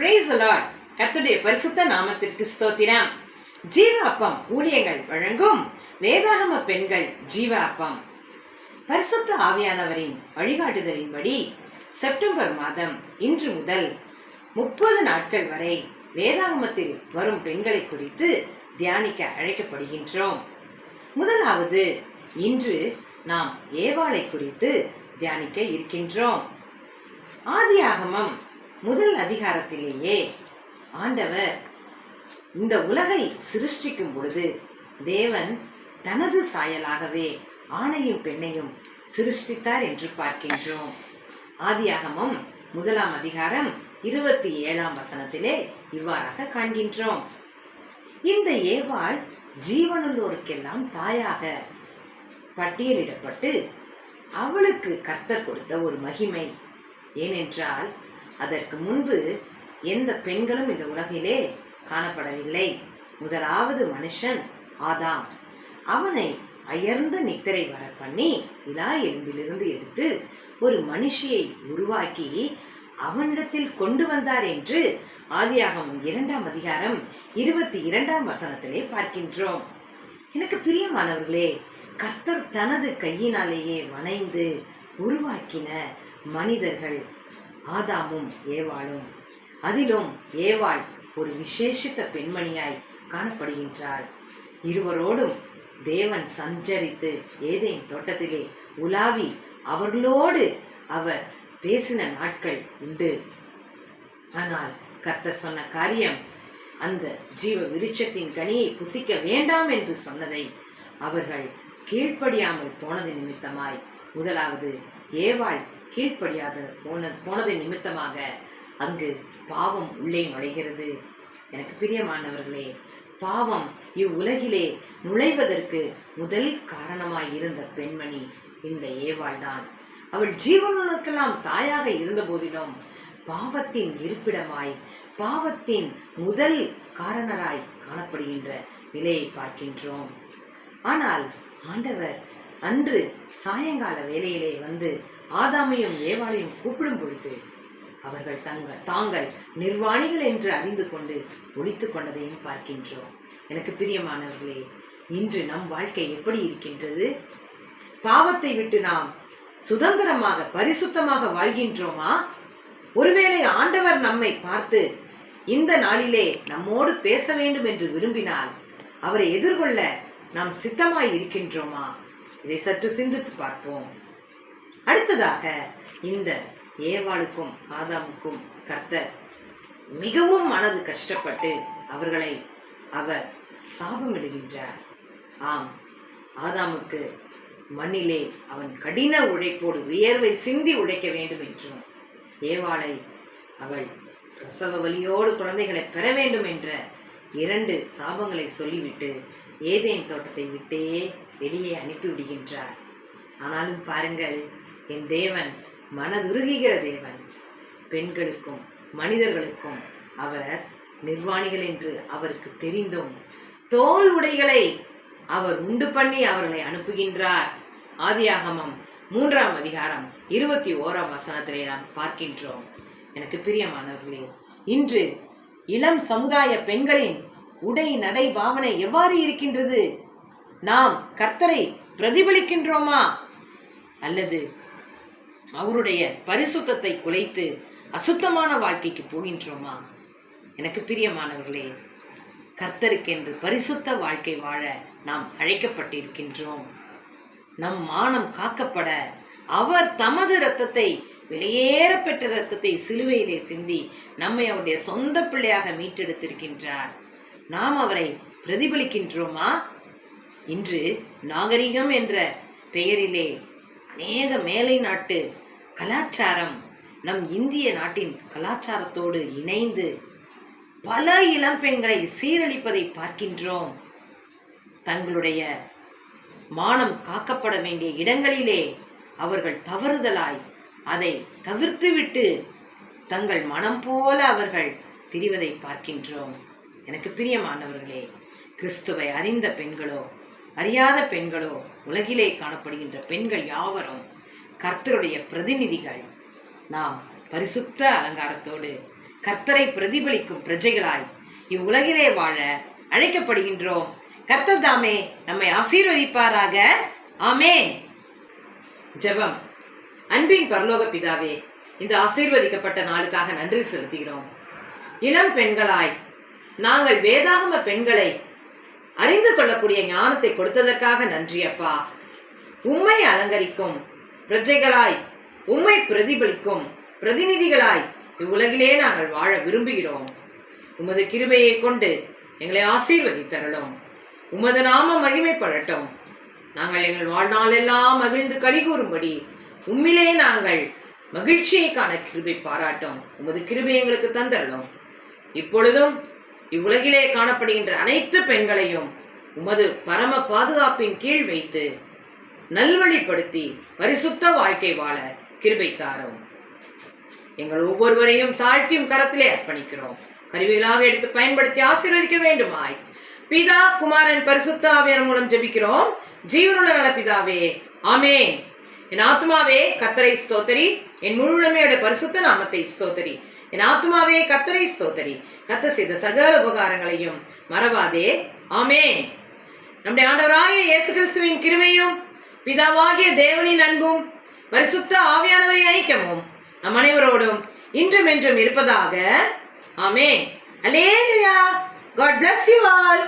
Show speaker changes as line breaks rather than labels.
Brace Lord கத்துடைய பரிசுத்த நாமத்திற்கு ஸ்தோத்திரம். ஜீவ அப்பம் ஊழியங்கள் வழங்கும் வேதாகம பெண்கள் ஜீவ அப்பம் பரிசுத்த ஆவியானவரின் வழிகாட்டுதலின்படி செப்டம்பர் மாதம் இன்று முதல் முப்பது நாட்கள் வரை வேதாகமத்தில் வரும் பெண்களை குறித்து தியானிக்க அழைக்கப்படுகின்றோம். முதலாவது இன்று நாம் ஏவாளை குறித்து தியானிக்க இருக்கின்றோம். ஆதியாகமம் முதல் அதிகாரத்திலேயே ஆண்டவர் இந்த உலகை சிருஷ்டிக்கும் பொழுது தேவன் தனது சாயலாகவே ஆணையும் பெண்ணையும் சிருஷ்டித்தார் என்று பார்க்கின்றோம். ஆதியாகமம் முதலாம் அதிகாரம் இருபத்தி ஏழாம் வசனத்திலே இவ்வாறாக காண்கின்றோம். இந்த ஏவாள் ஜீவனுள்ளோருக்கெல்லாம் தாயாக பட்டியலிடப்பட்டு அவளுக்கு கர்த்தர் கொடுத்த ஒரு மகிமை. ஏனென்றால் அதற்கு முன்பு எந்த பெண்களும் இந்த உலகிலே காணப்படவில்லை. முதலாவது மனுஷன் ஆதாம். அவனை அயர்ந்த நித்திரை வர பண்ணி இலா எலும்பிலிருந்து எடுத்து ஒரு மனுஷியை உருவாக்கி அவனிடத்தில் கொண்டு வந்தார் என்று ஆதியாகம் இரண்டாம் அதிகாரம் இருபத்தி இரண்டாம் வசனத்திலே பார்க்கின்றோம். எனக்கு பிரியமானவர்களே கர்த்தர் தனது கையினாலேயே வணைந்து உருவாக்கின மனிதர்கள் ஆதாமும் ஏவாளும். அதிலும் ஏவாள் ஒரு விசேஷித்த பெண்மணியாய் காணப்படுகின்றாள். இருவரோடும் தேவன் சஞ்சரித்து ஏதேன் தோட்டத்திலே உலாவி அவர்களோடு அவர் பேசின நாட்கள் உண்டு. ஆனால் கர்த்தர் சொன்ன காரியம் அந்த ஜீவ விருட்சத்தின் கனியை புசிக்க வேண்டாம் என்று சொன்னதை அவர்கள் கீழ்ப்படியாமல் போனது நிமித்தமாய். முதலாவது ஏவாள் கீழ்ப்படியாத போன போனது நிமித்தமாக அங்கு பாவம் உள்ளே நுழைகிறது. எனக்கு பிரியமானவர்களே பாவம் இவ்வுலகிலே நுழைவதற்கு முதல் காரணமாய் இருந்த பெண்மணி இந்த ஏவாள்தான். அவள் ஜீவனுக்கெல்லாம் தாயாக இருந்த போதிலும் பாவத்தின் இருப்பிடமாய் பாவத்தின் முதல் காரணராய் காணப்படுகின்ற நிலையை பார்க்கின்றோம். ஆனால் ஆண்டவர் அன்று சாயங்கால வேளையிலே வந்து ஆதாமையும் ஏவாளையும் கூப்பிடும் பொழுது அவர்கள் தங்கள் தாங்கள் நிர்வாணிகள் என்று அறிந்து கொண்டு ஒழித்து கொண்டதையும் பார்க்கின்றோம். எனக்கு பிரியமானவர்களே இன்று நம் வாழ்க்கை எப்படி இருக்கின்றது? பாவத்தை விட்டு நாம் சுதந்திரமாக பரிசுத்தமாக வாழ்கின்றோமா? ஒருவேளை ஆண்டவர் நம்மை பார்த்து இந்த நாளிலே நம்மோடு பேச வேண்டும் என்று விரும்பினால் அவரை எதிர்கொள்ள நாம் சித்தமாய் இருக்கின்றோமா? இதை சற்று சிந்தித்து பார்ப்போம். அடுத்ததாக இந்த ஏவாளுக்கும் ஆதாமுக்கும் கர்த்தர் மிகவும் மனது கஷ்டப்பட்டு அவர்களை அவர் சாபமிடுகின்றார். ஆம் ஆதாமுக்கு மண்ணிலே அவன் கடின உழைப்போடு வியர்வை சிந்தி உழைக்க வேண்டும் என்றும் ஏவாளை அவள் பிரசவ வலியோடு குழந்தைகளை பெற வேண்டும் என்ற இரண்டு சாபங்களை சொல்லிவிட்டு ஏதேன் தோட்டத்தை விட்டே வெளியே அனுப்பிவிடுகின்றார் ஆனாலும் பாருங்கள் என் தேவன் மனதுருகுகிற தேவன். பெண்களுக்கும் மனிதர்களுக்கும் அவர் நிர்வாணிகள் என்று அவருக்கு தெரிந்தும் தோல் உடைகளை அவர் உண்டு பண்ணி அவர்களை அனுப்புகின்றார். ஆதியாகமம் மூன்றாம் அதிகாரம் இருபத்தி ஓராம் வசனத்திலே நாம் பார்க்கின்றோம். எனக்கு பிரியமானவர்களே இன்று இளம் சமுதாய பெண்களின் உடை நடை பாவனை எவ்வாறு இருக்கின்றது? நாம் கர்த்தரை பிரதிபலிக்கின்றோமா? அல்லது அவருடைய பரிசுத்தத்தை குலைத்து அசுத்தமான வாழ்க்கைக்கு போகின்றோமா? எனக்கு பிரியமானவர்களே கர்த்தருக்கென்று பரிசுத்த வாழ்க்கை வாழ நாம் அழைக்கப்பட்டிருக்கின்றோம். நம் மானம் காக்கப்பட அவர் தமது இரத்தத்தை வெளியேற பெற்ற இரத்தத்தை சிலுவையிலே சிந்தி நம்மை அவருடைய சொந்த பிள்ளையாக மீட்டெடுத்திருக்கின்றார். நாம் அவரை பிரதிபலிக்கின்றோமா? இன்று நாகரிகம் என்ற பெயரிலே அநேக மேலை நாட்டு கலாச்சாரம் நம் இந்திய நாட்டின் கலாச்சாரத்தோடு இணைந்து பல இளம்பெண்களை சீரழிப்பதை பார்க்கின்றோம். தங்களுடைய மானம் காக்கப்பட வேண்டிய இடங்களிலே அவர்கள் தவறுதலாய் அதை தவிர்த்துவிட்டு தங்கள் மனம் போல அவர்கள் திரிவதை பார்க்கின்றோம். எனக்கு பிரியமானவர்களே கிறிஸ்துவை அறிந்த பெண்களோ அறியாத பெண்களோ உலகிலே காணப்படுகின்ற பெண்கள் யாவரும் கர்த்தருடைய பிரதிநிதிகள். நாம் பரிசுத்த அலங்காரத்தோடு கர்த்தரை பிரதிபலிக்கும் பிரஜைகளாய் இவ்வுலகிலே வாழ அழைக்கப்படுகின்றோம். கர்த்தர் தாமே நம்மை ஆசீர்வதிப்பாராக. ஆமே ஜெபம். அன்பின் பரலோக பிதாவே இந்த ஆசீர்வதிக்கப்பட்ட நாளுக்காக நன்றி செலுத்துகிறோம். இளம் பெண்களாய் நாங்கள் வேதாகம பெண்களை அறிந்து கொள்ளக்கூடிய ஞானத்தை கொடுத்ததற்காக நன்றி அப்பா. உம்மை அலங்கரிக்கும் பிரஜைகளாய் உம்மை பிரதிபலிக்கும் பிரதிநிதிகளாய் இவ்வுலகிலே நாங்கள் வாழ விரும்புகிறோம். உமது கிருபையை கொண்டு எங்களை ஆசீர்வதித்தரலும் உமது நாம மகிமைப்படட்டும் நாங்கள் எங்கள் வாழ்நாளெல்லாம் மகிழ்ந்து கலிகூறும்படி உம்மிலே நாங்கள் மகிழ்ச்சியை காண கிருபை பாராட்டும். உமது கிருபை எங்களுக்கு தந்தரலும் இப்பொழுதும் இவ்வுலகிலே காணப்படுகின்ற அனைத்து பெண்களையும் உமது பரம பாதுகாப்பின் கீழ் வைத்து நல்வழிப்படுத்தி பரிசுத்த வாழ்க்கை வாழ கிருபை தாரும் எங்கள் ஒவ்வொருவரையும் தாழ்த்தியும் கரத்திலே அர்ப்பணிக்கிறோம். கருவிகளாக எடுத்து பயன்படுத்தி ஆசீர்வதிக்க வேண்டுமாய். பிதா குமாரன் பரிசுத்த ஆவியார் மூலம் ஜெபிக்கிறோம். ஜீவனுள்ள நல பிதாவே ஆமே என் ஆத்மாவே கத்தரை ஸ்தோத்தரி. என் முழுமையோட பரிசுத்த நாமத்தை ஸ்தோத்தரி. என் ஆத்மாவே கத்தரை ஸ்தோத்தரி. கத்த செய்த சகல உபகாரங்களையும் மறவாதே. ஆமே நம்முடைய ஆண்டவராய இயேசு கிறிஸ்துவின் கிருமையும் பிதாவாகிய தேவனின் அன்பும் பரிசுத்த ஆவியானவரின் ஐக்கியமும் நம் அனைவரோடும் இன்றும் என்றும் இருப்பதாக. ஆமே hallelujah God bless you all